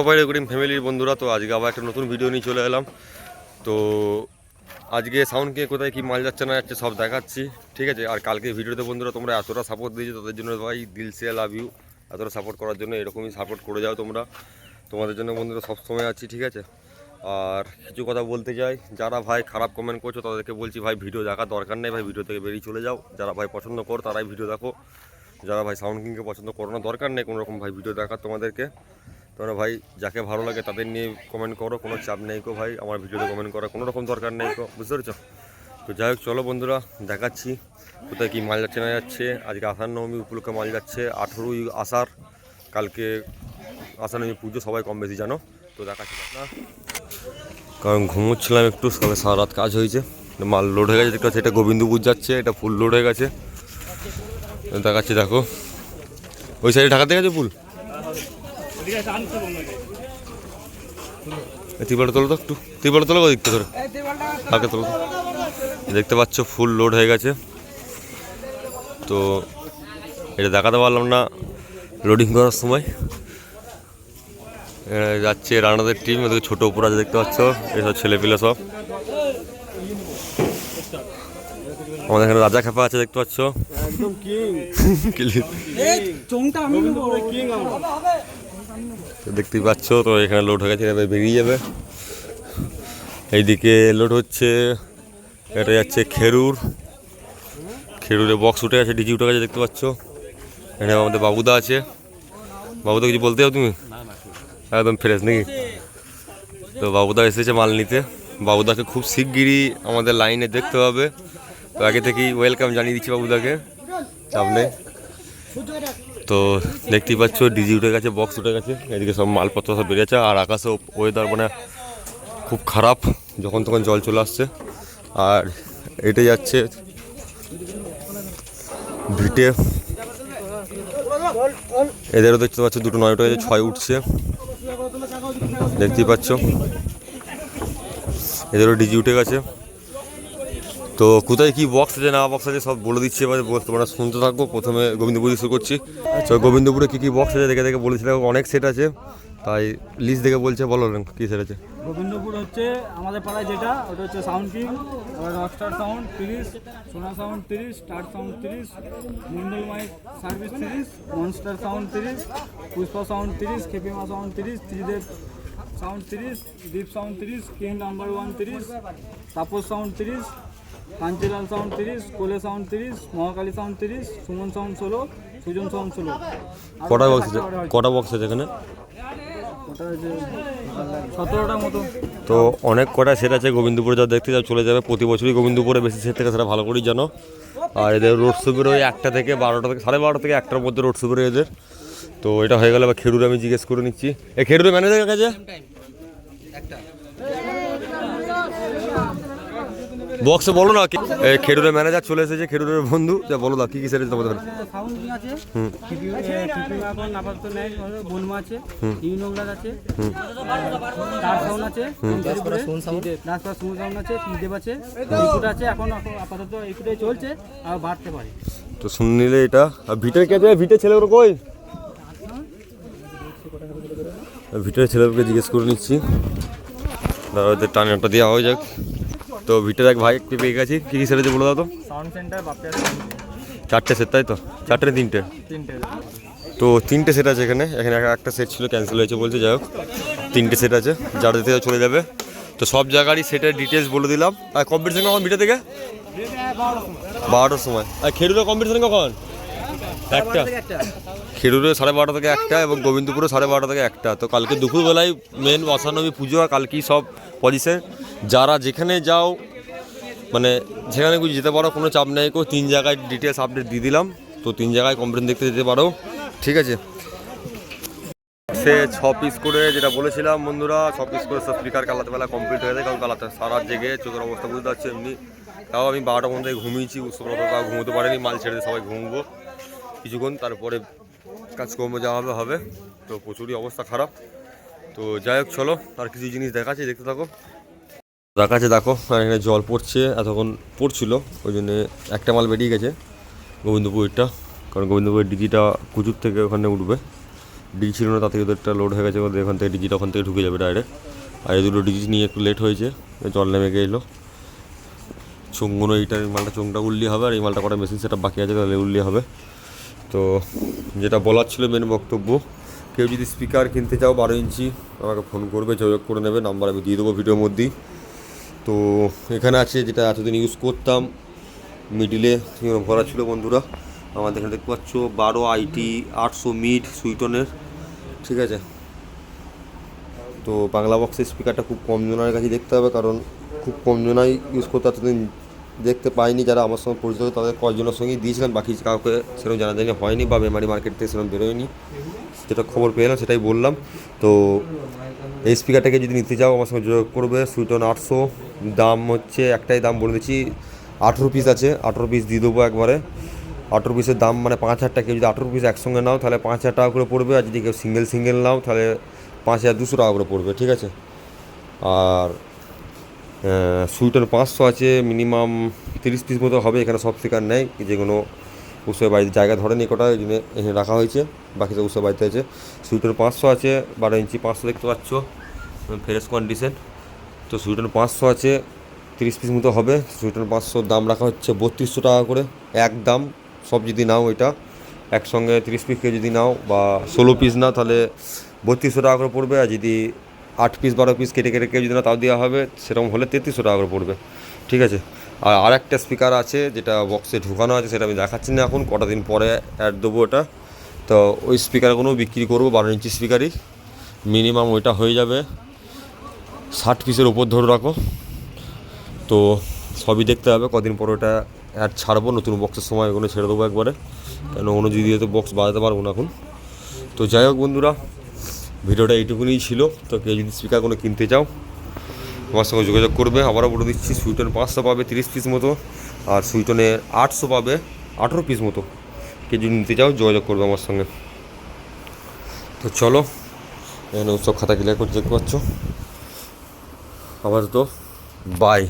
সবাই রেকর্ডিং ফ্যামিলির বন্ধুরা, তো আজকে আবার একটা নতুন ভিডিও নিয়ে চলে এলাম। তো আজকে সাউন্ডকে কোথায়, কি মাল যাচ্ছে না যাচ্ছে সব দেখাচ্ছি, ঠিক আছে? আর কালকে ভিডিওতে বন্ধুরা, তোমরা এতটা সাপোর্ট দিয়েছ, তাদের জন্য ভাই দিল সে লাভ ইউ এতটা সাপোর্ট করার জন্য এরকমই সাপোর্ট করে যাও তোমরা। তোমাদের জন্য বন্ধুরা সবসময় আছি, ঠিক আছে? আর কিছু কথা বলতে চাই, যারা ভাই খারাপ কমেন্ট করছ, তাদেরকে বলছি ভাই ভিডিও দেখার দরকার নেই, ভাই ভিডিও থেকে বেরিয়ে চলে যাও। যারা ভাই পছন্দ করো, তারাই ভিডিও দেখো। যারা ভাই সাউন্ড কিংকে পছন্দ করো না, দরকার নেই কোনো রকম ভাই ভিডিও দেখার তোমাদেরকে। তোমরা ভাই, যাকে ভালো লাগে তাদের নিয়ে কমেন্ট করো, কোনো চাপ নেই কো ভাই, আমার ভিডিওতে কমেন্ট করার কোনো রকম দরকার নেই কো বুঝতে পেরেছ? তো যাই হোক, চলো বন্ধুরা, দেখাচ্ছি কোথায় কী মাল যাচ্ছে না যাচ্ছে। আজকে আষাঢ় নবমী উপলক্ষে মাল যাচ্ছে, আঠেরোই আষাঢ়, কালকে আষাঢ় নবমী পুজো, সবাই কম বেশি জানো। তো দেখাচ্ছি না। কারণ ঘুমোচ্ছিলাম একটু সকালে সারা রাত কাজ হয়েছে। মাল লোড হয়ে গেছে, দেখতে পাচ্ছি এটা গোবিন্দপুর যাচ্ছে, এটা ফুল লোড হয়ে গেছে। দেখাচ্ছি, দেখো। ওই সাইডে ঢাকাতে গেছে ফুল? তোলো তো একটু। তোলো দেখতে ধরে। হালকা তোলো। তো। দেখতে পাচ্ছ ফুল লোড হয়ে গেছে। তো এটা দেখাতে পারলাম না লোডিং করার সময়। যাচ্ছে রানাদের টিম ওদের ছোট উপর আছে দেখতে পাচ্ছ। এসব ছেলেপিলে সব। আমাদের এখানে রাজা খেপা আছে দেখতে পাচ্ছ। একদম কিং কিং দেখতেই পাচ্ছ তো এখানে লোড হয়ে গেছে এবার বেরিয়ে যাবে। এইদিকে লোড হচ্ছে এটা যাচ্ছে খেরুর। খেরুরে বক্স উঠে গেছে ডিজি উঠে গেছে দেখতে পাচ্ছ। এখানে আমাদের বাবুদা আছে। বাবুদা কিছু বলতে চাও তুমি? একদম ফ্রেশ নাকি? তো বাবুদা এসেছে মাল নিতে। বাবুদাকে খুব শিগগিরই আমাদের লাইনে দেখতে হবে। তো আগে থেকেই ওয়েলকাম জানিয়ে দিচ্ছি বাবুদাকে। নেই তো দেখতেই পাচ্ছ ডিজি উঠে গেছে বক্স উঠে গেছে। এদিকে সব মালপত্র সব বেরিয়েছে আর আকাশে ওয়েদার মানে খুব খারাপ, যখন তখন জল চলে আসছে। আর এটা যাচ্ছে ভিটে। এদেরও দেখতে পাচ্ছ, দুটো নয় উঠে গেছে ছয় উঠছে। দেখতেই পাচ্ছ। এদেরও ডিজি উঠে গেছে। তো কোথায় কি বক্স আছে, না বক্স আছে সব বলে দিচ্ছি এবার তোমরা শুনতে থাকব প্রথমে গোবিন্দপুর শুরু করছি। তো গোবিন্দপুরে কী কী বক্স আছে দেখে দেখে বলেছিলাম অনেক সেট আছে। তাই লিস্ট দেখে বলছে, বলো কী সেট আছে? গোবিন্দপুর হচ্ছে আমাদের পাড়ায় যেটা, ওটা হচ্ছে সাউন্ড কিং রকস্টার সাউন্ড তিরিশ সোনা সাউন্ড তিরিশ স্টার সাউন্ড তিরিশ মন্ডল মাইক সার্ভিস তিরিশ মনস্টার সাউন্ড তিরিশ পুষ্পা সাউন্ড তিরিশ খেপিমা সাউন্ড তিরিশ ত্রিদেব সাউন্ড তিরিশ দীপ সাউন্ড তিরিশ কিং নাম্বার ওয়ান তিরিশ তাপস সাউন্ড তিরিশ কাঞ্চিলাল সাউন্ড তিরিশ কোলে সাউন্ড তিরিশ মহাকালী সাউন্ড তিরিশ সুমন সাউন্ড ষোলো সুজন সাউন্ড ষোলো। কটা বক্স আছে? কটা বক্স আছে এখানে? সতেরোটার মতো। তো অনেক কটা সেট আছে গোবিন্দপুরে যা দেখতে যাও চলে যাবে। প্রতি বছরই গোবিন্দপুরে বেশি সেট থেকে সেটা ভালো করেই জানো। আর এদের রোড শো বেরোয় একটা থেকে বারোটা থেকে সাড়ে বারোটা থেকে একটার মধ্যে রোড শো বেরোয় এদের। তো এটা হয়ে গেলে এবার খেরুরে আমি জিজ্ঞেস করে নিচ্ছি। এ খেরুরে ম্যানেজারের কাছে? বক্সে বলো না কি এ, খেরুরে ম্যানেজার চলে এসেছে খেরুরের বন্ধু। যা বলো না কি কি সেট আছে তোমাদের সাউন্ড আছে? টিপি টিপি এখন আপাতত নেই বনমা আছে ইউনোগ্লাস আছে তার সাউন্ড আছে দাসপাড়া সুন সাউন্ড আছে ত্রিদেব আছে রিকুট আছে এখন এখন আপাতত এইটুটাই চলছে আর বাড়তে পারে। তো শুনে নিলে এটা। আর ভিটের কে আছে ভিটের ছেলেগুলো কই? ভিটের ছেলেগুলোকে জিজ্ঞেস করে নিচ্ছি। দাদা ওদের দেওয়া হয়ে যাক। তো ভিটার এক ভাই একটু পেয়ে গেছি। কী কী সেরেছে বলে দাও তো। সাউন্ড সেন্টার চারটে সেট তাই তো? চারটে তিনটে? তিনটে। তো তিনটে সেট আছে এখানে। এখানে এক- একটা সেট ছিল ক্যান্সেল হয়েছে বলছে যাই হোক। তিনটে সেট আছে যার দিতে চলে যাবে। তো সব জায়গারই সেটের ডিটেলস বলে দিলাম। আর কম্পিটিশন কখন? ভিটা থেকে? বারোটার সময়। আর খেলুদের কম্পিটিশন কখন? একটা। খেরুরে সাড়ে বারোটা থেকে একটা এবং গোবিন্দপুরে সাড়ে বারোটা থেকে একটা। তো কালকে দুপুরবেলায় মেন অসানবী পুজো আর কালকেই সব পজিশন যারা যেখানে যাও মানে যেখানে কিছু যেতে পারো কোনো চাপ নেই। কেউ তিন জায়গায় ডিটেলস আপডেট দিয়ে দিলাম। তো তিন জায়গায় কমপ্লেন দেখতে যেতে পারো। ঠিক আছে? সে ছ পিস করে যেটা বলেছিলাম বন্ধুরা ছ পিস করে সব স্পিকার কালাতে বেলা কমপ্লিট হয়ে যায়। কারণ কালাতে সারা জেগে চোখের অবস্থা বুঝতে পারছি এমনি। তাও আমি বারোটা পর্যন্ত ঘুমিয়েছি উৎসবরতা তাও ঘুমোতে পারিনি মাল ছেড়ে সবাই ঘুমবো। কিছুক্ষণ, তারপরে কাজকর্ম যাওয়া হবে হবে। তো প্রচুরই অবস্থা খারাপ। তো যাই হোক, চলো, আর কিছু জিনিস দেখাচ্ছি, দেখতে থাকো। দেখাচ্ছে, দেখো, আর এখানে জল পড়ছে, এতক্ষণ পড়ছিল, ওই জন্য একটা মাল বেরিয়ে গেছে গোবিন্দপুরটা, কারণ গোবিন্দপুরের ডিজিটা কুচুর থেকে ওখানে উঠবে। ডিজি ছিল না তা থেকে ওদেরটা লোড হয়ে গেছে, ওদের এখান থেকে ডিজিটা ওখান থেকে ঢুকে যাবে ডাইরেক্ট আর এই দুটো ডিজি নিয়ে একটু লেট হয়েছে, জল নেমে গেলো। চোঙগুলো এইটার, এই মালটা চোঙটা উল্লি হবে, আর এই মালটা কটা মেশিন সেটা বাকি আছে, তাহলে উল্লি হবে। তো যেটা বলার ছিল মেন বক্তব্য। কেউ যদি স্পিকার কিনতে চাও বারো ইঞ্চি, আমাকে ফোন করবে, যোগাযোগ করে নেবে নাম্বার আমি দিয়ে দেবো ভিডিওর মধ্যেই। তো এখানে আছে যেটা এতদিন ইউজ করতাম মিডিলে ভরা ছিল বন্ধুরা। আমাদের এখানে দেখতে পাচ্ছ বারো আইটি আটশো মিড সুইটনের, ঠিক আছে? তো বাংলা বক্সের স্পিকারটা খুব কম জনের কাছে দেখতে হবে, কারণ খুব কম জনাই ইউজ করতে এতদিন। দেখতে পাইনি যারা আমার সঙ্গে পরিচিত, তাদের কয়েকজনের সঙ্গেই দিয়েছিলাম, বাকি কাউকে সেরকম জানা জানাজানি হয়নি বা মেমারি মার্কেট থেকে সেরকম বেরোয়নি। যেটা খবর পেলাম, সেটাই বললাম। তো এই স্পিকারটাকে যদি নিতে চাও, আমার সঙ্গে যোগাযোগ করবে, সুইটন আটশো। দাম হচ্ছে, একটাই দাম বলে দিচ্ছি, আঠেরো পিস আছে, আঠেরো পিস দিয়ে দেবো একবারে। আঠেরো পিসের দাম মানে পাঁচ হাজার টাকা। কেউ যদি আঠেরো পিস একসঙ্গে নাও, তাহলে পাঁচ হাজার টাকা করে পড়বে। আর যদি কেউ সিঙ্গেল সিঙ্গেল নাও, তাহলে পাঁচ হাজার দুশো টাকা করে পড়বে, ঠিক আছে? আর সুইটার পাঁচশো আছে, মিনিমাম তিরিশ পিস মতো হবে, এখানে সব স্পিকার নেয় কোনো উৎসবের বাড়িতে জায়গা ধরেনি কটা, এই জন্য এখানে রাখা হয়েছে, বাকি তো উৎসব বাড়িতে আছে। সুইটার পাঁচশো আছে, বারো ইঞ্চি পাঁচশো দেখতে পাচ্ছ ফ্রেশ কন্ডিশন তো সুইটার পাঁচশো আছে, তিরিশ পিস মতো হবে সুইটার পাঁচশোর দাম রাখা হচ্ছে বত্রিশশো টাকা করে, এক দাম, সব যদি নাও এটা, একসঙ্গে তিরিশ পিস কেউ যদি নাও বা ষোলো পিস নাও, তাহলে বত্রিশশো টাকা করে পড়বে, আর যদি আট পিস বারো পিস কেটে কেটে কেউ যদি না তাও দেওয়া হবে, সেরকম হলে তেত্রিশশো টাকা করে পড়বে। ঠিক আছে? আর আরেকটা স্পিকার আছে, যেটা বক্সে ঢুকানো আছে, সেটা আমি দেখাচ্ছি না এখন, কটা দিন পরে অ্যাড দেবো ওটা তো ওই স্পিকারগুলো বিক্রি করব, বারো ইঞ্চি স্পিকারই মিনিমাম ওইটা হয়ে যাবে। ষাট পিসের ওপর ধরে রাখো। তো সবই দেখতে হবে, কদিন পর ওটা অ্যাড ছাড়বো, নতুন বক্সের সময় ওগুলো ছেড়ে দেবো একবারে। কেন অনুযায়ী দিয়ে তো বক্স বাজাতে পারব না এখন। তো যাই হোক বন্ধুরা ভিডিওটা এইটুকুনি ছিল। তো কেউ যদি স্পিকার কোনো কিনতে চাও, আমার সঙ্গে যোগাযোগ করবে। আবারও বলে দিচ্ছি সুইটন পাঁচশো পাবে তিরিশ পিস মতো, আর সুইটনের আটশো পাবে আঠেরো পিস মতো। কেউ যদি নিতে চাও, যোগাযোগ করবে আমার সঙ্গে। তো চলো, এখানে উৎসব খাতা ক্লিয়ার দেখতে পাচ্ছ। আবার তো বাই